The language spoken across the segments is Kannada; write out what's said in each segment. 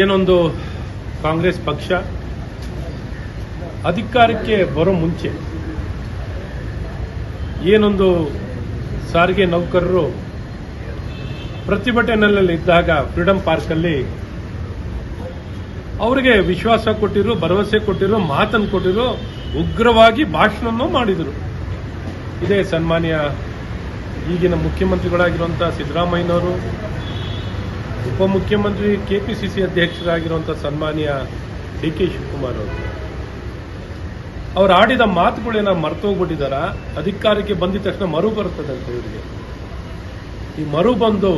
ಏನೊಂದು ಕಾಂಗ್ರೆಸ್ ಪಕ್ಷ ಅಧಿಕಾರಕ್ಕೆ ಬರೋ ಮುಂಚೆ ಏನೊಂದು ಸಾರಿಗೆ ನೌಕರರು ಪ್ರತಿಭಟನೆಯಲ್ಲಿ ಇದ್ದಾಗ ಫ್ರೀಡಂ ಪಾರ್ಕಲ್ಲಿ ಅವರಿಗೆ ವಿಶ್ವಾಸ ಕೊಟ್ಟಿರು, ಭರವಸೆ ಕೊಟ್ಟಿರು, ಮಾತನ್ನು ಕೊಟ್ಟಿರು, ಉಗ್ರವಾಗಿ ಭಾಷಣವನ್ನು ಮಾಡಿದರು. ಇದೇ ಸನ್ಮಾನ್ಯ ಈಗಿನ ಮುಖ್ಯಮಂತ್ರಿಗಳಾಗಿರುವಂಥ ಸಿದ್ದರಾಮಯ್ಯನವರು ಉಪಮುಖ್ಯಮಂತ್ರಿ ಕೆ ಪಿ ಸಿ ಸಿ ಅಧ್ಯಕ್ಷರಾಗಿರುವಂಥ ಸನ್ಮಾನ್ಯ ಡಿ ಕೆ ಶಿವಕುಮಾರ್ ಅವರು. ಅವ್ರು ಆಡಿದ ಮಾತುಗಳೇನ ಮರ್ತೋಗ್ಬಿಟ್ಟಿದಾರ? ಅಧಿಕಾರಕ್ಕೆ ಬಂದಿದ ತಕ್ಷಣ ಮರು ಅಂತ ಇವರಿಗೆ. ಈ ಮರು ಬಂದು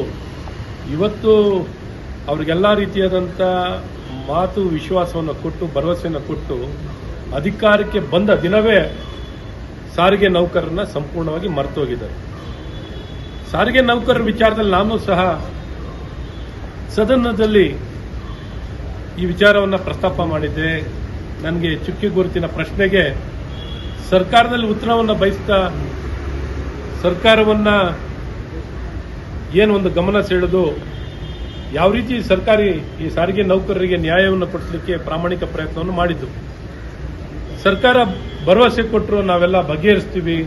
ಇವತ್ತು ಅವ್ರಿಗೆಲ್ಲ ರೀತಿಯಾದಂಥ ಮಾತು, ವಿಶ್ವಾಸವನ್ನು ಕೊಟ್ಟು, ಭರವಸೆಯನ್ನು ಕೊಟ್ಟು ಅಧಿಕಾರಕ್ಕೆ ಬಂದ ದಿನವೇ ಸಾರಿಗೆ ನೌಕರರನ್ನ ಸಂಪೂರ್ಣವಾಗಿ ಮರ್ತೋಗಿದ್ದಾರೆ. ಸಾರಿಗೆ ನೌಕರರ ವಿಚಾರದಲ್ಲಿ ನಾನು ಸಹ ಸದನದಲ್ಲಿ ಈ ವಿಚಾರವನ್ನು ಪ್ರಸ್ತಾಪ ಮಾಡಿದ್ದೆ ನನಗೆ ಚುಕ್ಕಿ ಗುರುತಿನ ಪ್ರಶ್ನೆಗೆ ಸರ್ಕಾರದಲ್ಲಿ ಉತ್ತರವನ್ನು ಬಯಸ್ತಾ ಸರ್ಕಾರವನ್ನ ಏನು ಒಂದು ಗಮನ ಸೆಳೆದು ಯಾವ ರೀತಿ ಸರ್ಕಾರಿ ಈ ಸಾರಿಗೆ ನೌಕರರಿಗೆ ನ್ಯಾಯವನ್ನು ಕೊಡಿಸಲಿಕ್ಕೆ ಪ್ರಾಮಾಣಿಕ ಪ್ರಯತ್ನವನ್ನು ಮಾಡಿದ್ದು. ಸರ್ಕಾರ ಭರವಸೆ ಕೊಟ್ಟರು ನಾವೆಲ್ಲ ಬಗೆಹರಿಸ್ತೀವಿ.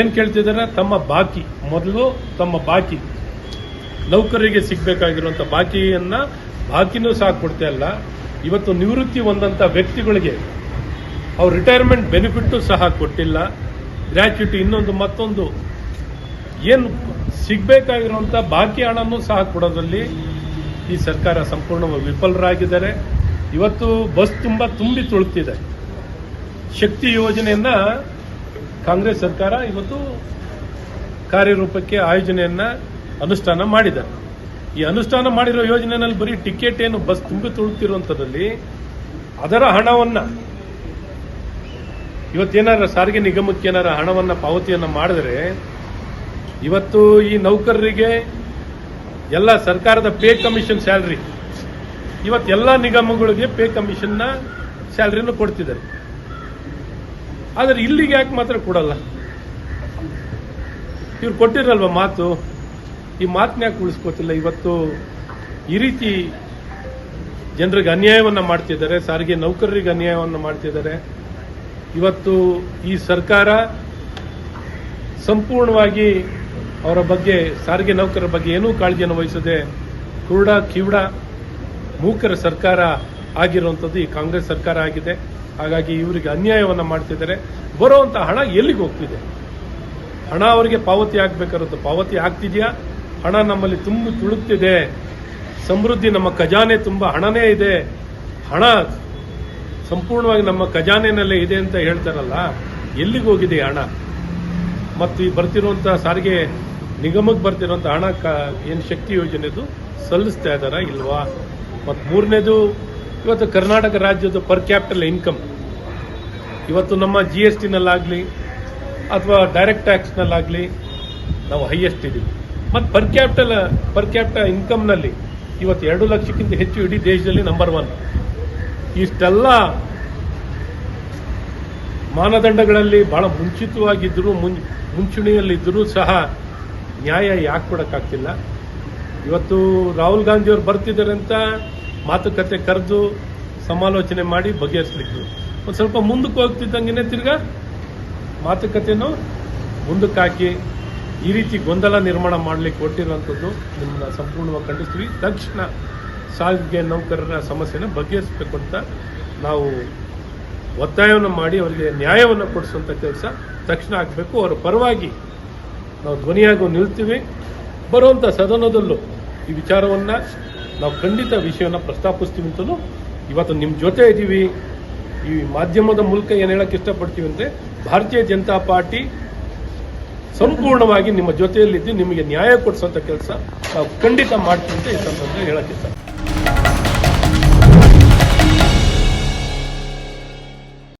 ಏನು ಕೇಳ್ತಿದ್ದಾರೆ ತಮ್ಮ ಬಾಕಿ. ಮೊದಲು ತಮ್ಮ ಬಾಕಿ. ನೌಕರರಿಗೆ ಸಿಗಬೇಕಾಗಿರುವಂಥ ಬಾಕಿಯನ್ನ ಬಾಕಿನೂ ಸಹ ಕೊಡ್ತಾ ಇಲ್ಲ. ಇವತ್ತು ನಿವೃತ್ತಿ ಹೊಂದಂತ ವ್ಯಕ್ತಿಗಳಿಗೆ ಅವ್ರ ರಿಟೈರ್ಮೆಂಟ್ ಬೆನಿಫಿಟ್ ಸಹ ಕೊಟ್ಟಿಲ್ಲ. ಗ್ರ್ಯಾಚ್ಯುಟಿ ಇನ್ನೊಂದು ಮತ್ತೊಂದು. ಏನು ಸಿಗಬೇಕಾಗಿರುವಂಥ ಬಾಕಿ ಹಣನೂ ಸಹ ಕೊಡೋದ್ರಲ್ಲಿ ಈ ಸರ್ಕಾರ ಸಂಪೂರ್ಣವಾಗಿ ವಿಫಲರಾಗಿದ್ದಾರೆ. ಇವತ್ತು ಬಸ್ ತುಂಬ ತುಂಬಿ ತುಳುತ್ತಿದೆ ಶಕ್ತಿ ಯೋಜನೆಯನ್ನ ಕಾಂಗ್ರೆಸ್ ಸರ್ಕಾರ ಇವತ್ತು ಕಾರ್ಯರೂಪಕ್ಕೆ ಆಯೋಜನೆಯನ್ನ ಅನುಷ್ಠಾನ ಮಾಡಿದ್ದಾರೆ ಈ ಅನುಷ್ಠಾನ ಮಾಡಿರೋ ಯೋಜನೆಯಲ್ಲಿ ಬರೀ ಟಿಕೆಟ್ ಏನು ಬಸ್ ತುಂಬಿ ತುಳುಕ್ತಿರುವಂಥದ್ದಲ್ಲಿ ಅದರ ಹಣವನ್ನ ಇವತ್ತೇನಾರ ಸಾರಿಗೆ ನಿಗಮಕ್ಕೆ ಏನಾರ ಹಣವನ್ನ ಪಾವತಿಯನ್ನ ಮಾಡಿದ್ರೆ ಇವತ್ತು ಈ ನೌಕರರಿಗೆ ಎಲ್ಲ ಸರ್ಕಾರದ ಪೇ ಕಮಿಷನ್ ಸ್ಯಾಲ್ರಿ, ಇವತ್ತು ಎಲ್ಲ ನಿಗಮಗಳಿಗೆ ಪೇ ಕಮಿಷನ್ನ ಸ್ಯಾಲ್ರಿಯನ್ನು ಕೊಡ್ತಿದ್ದಾರೆ. ಆದರೆ ಇಲ್ಲಿಗೆ ಯಾಕೆ ಮಾತ್ರ ಕೊಡಲ್ಲ? ಇವ್ರು ಕೊಟ್ಟಿರಲ್ವ ಮಾತು? ಈ ಮಾತನ್ನ ಯಾಕೆ ಉಳಿಸ್ಕೋತಿಲ್ಲ. ಇವತ್ತು ಈ ರೀತಿ ಜನರಿಗೆ ಅನ್ಯಾಯವನ್ನು ಮಾಡ್ತಿದ್ದಾರೆ. ಸಾರಿಗೆ ನೌಕರರಿಗೆ ಅನ್ಯಾಯವನ್ನು ಮಾಡ್ತಿದ್ದಾರೆ. ಇವತ್ತು ಈ ಸರ್ಕಾರ ಸಂಪೂರ್ಣವಾಗಿ ಅವರ ಬಗ್ಗೆ, ಸಾರಿಗೆ ನೌಕರರ ಬಗ್ಗೆ ಏನೂ ಕಾಳಜಿಯನ್ನು ವಹಿಸದೆ ಕುರುಡ, ಕಿವುಡ, ಮೂಕರ ಸರ್ಕಾರ ಆಗಿರುವಂಥದ್ದು ಈ ಕಾಂಗ್ರೆಸ್ ಸರ್ಕಾರ ಆಗಿದೆ. ಹಾಗಾಗಿ ಇವರಿಗೆ ಅನ್ಯಾಯವನ್ನು ಮಾಡ್ತಿದ್ದಾರೆ. ಬರುವಂಥ ಹಣ ಎಲ್ಲಿಗೆ ಹೋಗ್ತಿದೆ? ಹಣ ಅವರಿಗೆ ಪಾವತಿ ಆಗಬೇಕಾದ ಪಾವತಿ ಆಗ್ತಿದೆಯಾ? ಹಣ ನಮ್ಮಲ್ಲಿ ತುಂಬ ತುಳುತ್ತಿದೆ. ಸಮೃದ್ಧಿ ನಮ್ಮ ಖಜಾನೆ ತುಂಬ ಹಣನೇ ಇದೆ. ಹಣ ಸಂಪೂರ್ಣವಾಗಿ ನಮ್ಮ ಖಜಾನೆಯಲ್ಲೇ ಇದೆ ಅಂತ ಹೇಳ್ತಾರಲ್ಲ, ಎಲ್ಲಿಗೆ ಹೋಗಿದೆ ಹಣ? ಮತ್ತು ಈ ಬರ್ತಿರುವಂಥ ಸಾರಿಗೆ ನಿಗಮಕ್ಕೆ ಬರ್ತಿರುವಂಥ ಹಣ ಕ, ಏನು ಶಕ್ತಿ ಯೋಜನೆದು ಸಲ್ಲಿಸ್ತಾ ಇದ್ದಾರಾ ಇಲ್ವಾ? ಮತ್ತು ಮೂರನೇದು, ಇವತ್ತು ಕರ್ನಾಟಕ ರಾಜ್ಯದ ಪರ್ ಕ್ಯಾಪಿಟಲ್ ಇನ್ಕಮ್ ಇವತ್ತು ನಮ್ಮ ಜಿ ಎಸ್ ಟಿನಲ್ಲಾಗಲಿ ಅಥವಾ ಡೈರೆಕ್ಟ್ ಟ್ಯಾಕ್ಸ್ನಲ್ಲಾಗಲಿ ನಾವು ಹೈಯೆಸ್ಟ್ ಇದ್ದೀವಿ ಮತ್ತು ಪರ್ ಕ್ಯಾಪಿಟಲ್ ಪರ್ ಕ್ಯಾಪಿಟಲ್ ಇನ್ಕಮ್ನಲ್ಲಿ ಇವತ್ತು ಎರಡು ಲಕ್ಷಕ್ಕಿಂತ ಹೆಚ್ಚು ಇಡೀ ದೇಶದಲ್ಲಿ ನಂಬರ್ ಒನ್ ಇಷ್ಟೆಲ್ಲ ಮಾನದಂಡಗಳಲ್ಲಿ ಬಹಳ ಮುಂಚಿತವಾಗಿದ್ದರೂ ಮುನ್ ಮುಂಚೂಣಿಯಲ್ಲಿದ್ದರೂ ಸಹ ನ್ಯಾಯ ಯಾಕೆ ಕೊಡೋಕ್ಕಾಗ್ತಿಲ್ಲ. ಇವತ್ತು ರಾಹುಲ್ ಗಾಂಧಿ ಅವರು ಬರ್ತಿದ್ದಾರೆ ಅಂತ ಮಾತುಕತೆ ಕರೆದು ಸಮಾಲೋಚನೆ ಮಾಡಿ ಬಗೆಹರಿಸ್ಲಿಕ್ಕೆ. ಒಂದು ಸ್ವಲ್ಪ ಮುಂದಕ್ಕೆ ಹೋಗ್ತಿದ್ದಂಗೆ ತಿರ್ಗಾ ಮಾತುಕತೆನೂ ಮುಂದಕ್ಕೆ ಹಾಕಿ ಈ ರೀತಿ ಗೊಂದಲ ನಿರ್ಮಾಣ ಮಾಡಲಿಕ್ಕೆ ಕೊಟ್ಟಿರುವಂಥದ್ದು ನಿಮ್ಮನ್ನ ಸಂಪೂರ್ಣವಾಗಿ ಖಂಡಿಸ್ತೀವಿ. ತಕ್ಷಣ ಸಾರಿಗೆ ನೌಕರರ ಸಮಸ್ಯೆನ ಬಗೆಹರಿಸಬೇಕು ಅಂತ ನಾವು ಒತ್ತಾಯವನ್ನು ಮಾಡಿ ಅವರಿಗೆ ನ್ಯಾಯವನ್ನು ಕೊಡಿಸುವಂಥ ಕೆಲಸ ತಕ್ಷಣ ಆಗಬೇಕು. ಅವರ ಪರವಾಗಿ ನಾವು ಧ್ವನಿಯಾಗಿ ನಿಲ್ತೀವಿ. ಬರುವಂಥ ಸದನದಲ್ಲೂ ಈ ವಿಚಾರವನ್ನು ನಾವು ಖಂಡಿತ ವಿಷಯವನ್ನು ಪ್ರಸ್ತಾಪಿಸ್ತೀವಿ ಅಂತಲೂ ಇವತ್ತು ನಿಮ್ಮ ಜೊತೆ ಇದ್ದೀವಿ. ಈ ಮಾಧ್ಯಮದ ಮೂಲಕ ಏನು ಹೇಳೋಕ್ಕೆ ಇಷ್ಟಪಡ್ತೀವಿ ಅಂದರೆ, ಭಾರತೀಯ ಜನತಾ ಪಾರ್ಟಿ ಸಂಪೂರ್ಣವಾಗಿ ನಿಮ್ಮ ಜೊತೆಯಲ್ಲಿದ್ದು ನಿಮಗೆ ನ್ಯಾಯ ಕೊಡಿಸುವಂತ ಕೆಲಸ ನಾವು ಖಂಡಿತ ಮಾಡ್ತೀವಿ ಅಂತ ಈ ಸಂದರ್ಭದಲ್ಲಿ ಹೇಳಕ್ಕೆ ಇಷ್ಟ